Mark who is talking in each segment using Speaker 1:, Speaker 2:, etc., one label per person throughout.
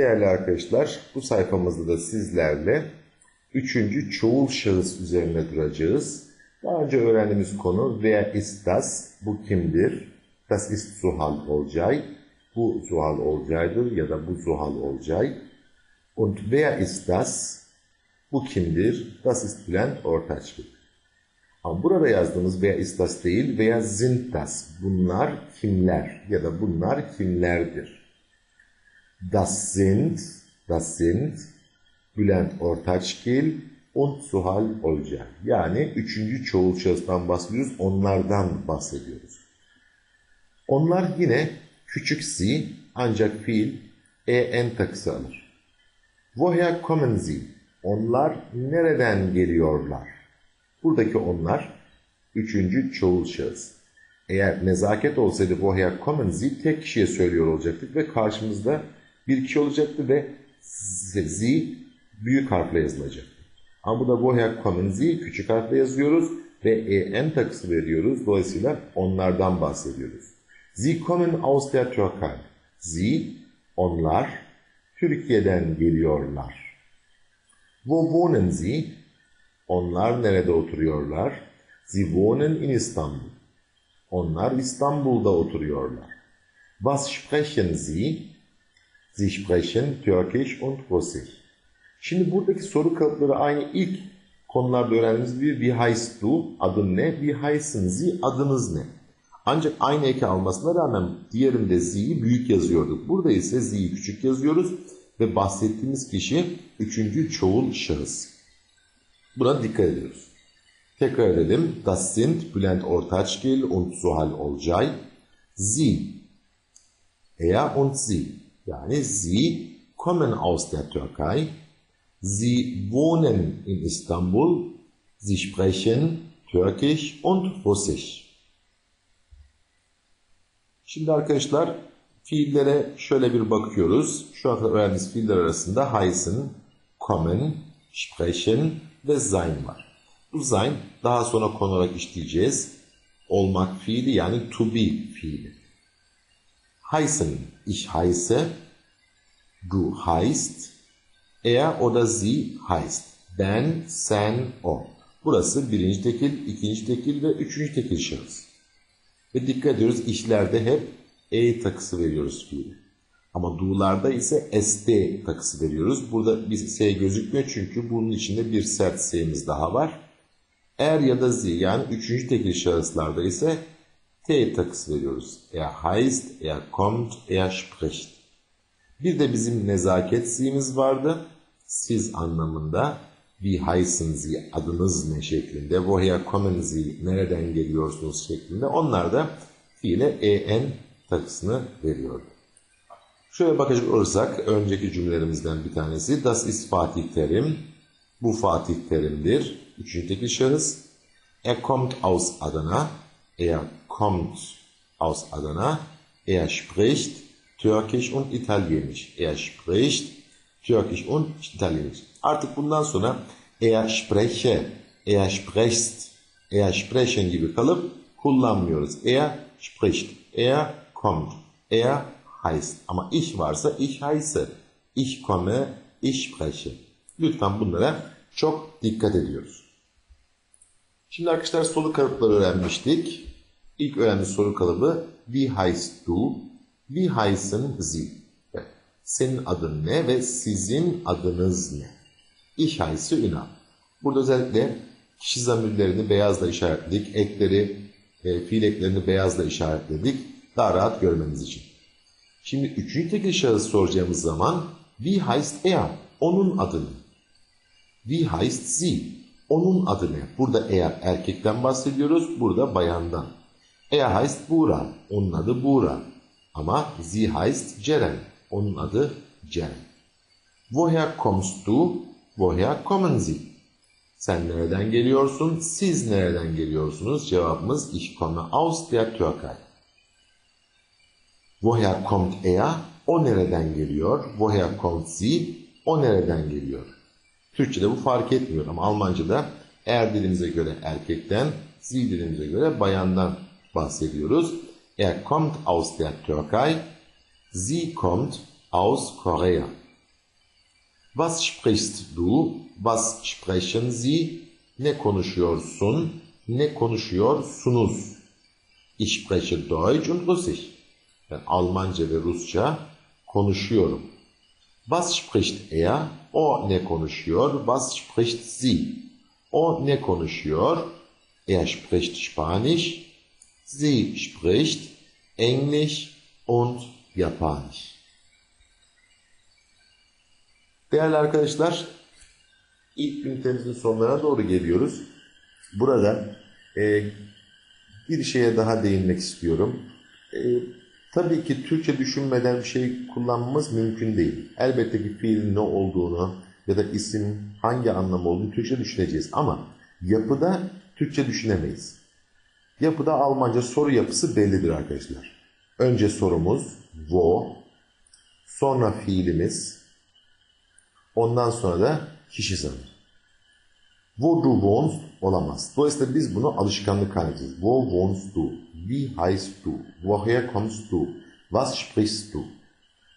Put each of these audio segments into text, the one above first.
Speaker 1: Değerli arkadaşlar, bu sayfamızda da sizlerle üçüncü çoğul şahıs üzerine duracağız. Daha önce öğrendiğimiz konu wer ist das? Bu kimdir? Das ist Zuhal Olcay. Bu Zuhal Olcay'dır ya da bu Zuhal Olcay. Und wer ist das? Bu kimdir? Das ist Bülent Ortaçgil. Ama burada yazdığımız wer ist das değil, sind das? Bunlar kimler ya da bunlar kimlerdir? Das sind, das sind Bülent Ortaçgil und Suhal Olcay. Yani üçüncü çoğul şahıstan bahsediyoruz, onlardan bahsediyoruz. Onlar yine küçük sie ancak fiil en takısı alır. Woher kommen sie? Onlar nereden geliyorlar? Buradaki onlar üçüncü çoğul şahıs. Eğer nezaket olsaydı woher kommen sie tek kişiye söylüyor olacaktık ve karşımızda bir kişi olacaktı ve sie büyük harfle yazılacak. Ama burada woher kommen sie küçük harfle yazıyoruz ve en takısı veriyoruz. Dolayısıyla onlardan bahsediyoruz. Sie kommen aus der Türkei. Sie, onlar, Türkiye'den geliyorlar. Wo wohnen Sie? Onlar nerede oturuyorlar? Sie wohnen in İstanbul. Onlar İstanbul'da oturuyorlar. Was sprechen Sie? Sie sprechen Türkisch und Russisch. Şimdi buradaki soru kalıpları aynı ilk konularda öğrendiğimiz gibi wie heißt du? Adın ne? Wie heißen Sie? Adınız ne? Ancak aynı eki almasına rağmen diğerinde Z'yi büyük yazıyorduk. Burada ise Z'yi küçük yazıyoruz ve bahsettiğimiz kişi üçüncü çoğul şahıs. Buna dikkat ediyoruz. Tekrar edelim. Das sind Bülent Ortaçgil und Suhal Olcay. Sie, er und sie. Yani sie kommen aus der Türkei. Sie wohnen in Istanbul. Sie sprechen Türkisch und Russisch. Şimdi arkadaşlar fiillere şöyle bir bakıyoruz. Şu anda öğrendiğimiz fiiller arasında heißen, kommen, sprechen ve sein var. Bu sein daha sonra konu olarak işleyeceğiz. Olmak fiili yani to be fiili. Heißen, ich heiße, du heißt, er oder sie heißt. Ben, sen, o. Burası birinci tekil, ikinci tekil ve üçüncü tekil şahıs. Ve dikkat ediyoruz işlerde hep e takısı veriyoruz fiili. Ama du'larda ise st takısı veriyoruz. Burada bir s gözükmüyor çünkü bunun içinde bir sert s'miz daha var. Er ya da sie yani üçüncü tekil şahıslarda ise t takısı veriyoruz. Er heißt, er kommt, er spricht. Bir de bizim nezaket si'miz vardı. Siz anlamında wie heißen Sie, adınız ne şeklinde, woher kommen Sie, nereden geliyorsunuz şeklinde. Onlar da fiile en takısını veriyordu. Şöyle bakacak olursak önceki cümlelerimizden bir tanesi Das ist Fatih Terim. Bu Fatih Terim'dir. Üçüncüdeki şahıs. Er kommt aus Adana. Er kommt aus Adana. Er spricht Türkisch und Italienisch. Er spricht Türkisch und Italienisch. Artık bundan sonra er spreche, er sprichst, er sprechen gibi kalıp kullanmıyoruz. Er spricht, er kommt, er heißt. Ama ich varsa ich heiße, ich komme, ich spreche. Lütfen bunlara çok dikkat ediyoruz. Şimdi arkadaşlar soru kalıpları öğrenmiştik. İlk öğrendiğimiz soru kalıbı wie heißt du, wie heißen Sie? Senin adın ne ve sizin adınız ne? Ich heiße Ünal. Burada özellikle kişi zamirlerini beyazla işaretledik. Ekleri, e, fiil eklerini beyazla işaretledik. Daha rahat görmeniz için. Şimdi üçüncü tekil şahıs soracağımız zaman wie heißt er? Onun adı ne? Wie heißt sie? Onun adı ne? Burada eğer erkekten bahsediyoruz, burada bayandan. Er heißt Bura. Onun adı Bura. Ama sie heißt Ceren. Onun adı Ceren. Woher kommst du? Woher kommen Sie? Sen nereden geliyorsun? Siz nereden geliyorsunuz? Cevabımız ich komme aus der Türkei. Woher kommt er? O nereden geliyor? Woher kommt sie? O nereden geliyor? Türkçe'de bu fark etmiyor ama Almanca'da er dilimize göre erkekten, sie dilimize göre bayandan bahsediyoruz. Er kommt aus der Türkei. Sie kommt aus Korea. Was sprichst du? Was sprechen Sie? Ne konuşuyorsun? Ne konuşuyorsunuz? Ich spreche Deutsch und Russisch. Ben Almanca ve Rusça konuşuyorum. Was spricht er? O ne konuşuyor? Was spricht sie? O ne konuşuyor? Er spricht Spanisch. Sie spricht Englisch und Japanisch. Değerli arkadaşlar, ilk ünitemizin sonlarına doğru geliyoruz. Burada e, bir şeye daha değinmek istiyorum. E, tabii ki Türkçe düşünmeden bir şey kullanmamız mümkün değil. Elbette ki fiilin ne olduğunu ya da isim hangi anlamı olduğunu Türkçe düşüneceğiz. Ama yapıda Türkçe düşünemeyiz. Yapıda Almanca soru yapısı bellidir arkadaşlar. Önce sorumuz wo, sonra fiilimiz, ondan sonra da kişi zarfı. Wo du wohnst olamaz. Dolayısıyla biz bunu alışkanlık haline getireceğiz. Wo wohnst du? Wie heißt du? Woher kommst du? Was sprichst du?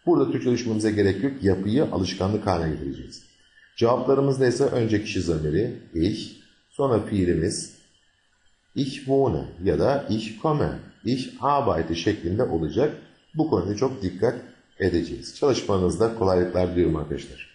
Speaker 1: Burada Türkçe düşünmemize gerek yok. Yapıyı alışkanlık haline getireceğiz. Cevaplarımız neyse önce kişi zamiri ich, sonra fiilimiz ich wohne ya da ich komme, ich arbeite şeklinde olacak. Bu konuda çok dikkat edeceğiz. Çalışmanızda kolaylıklar diliyorum arkadaşlar.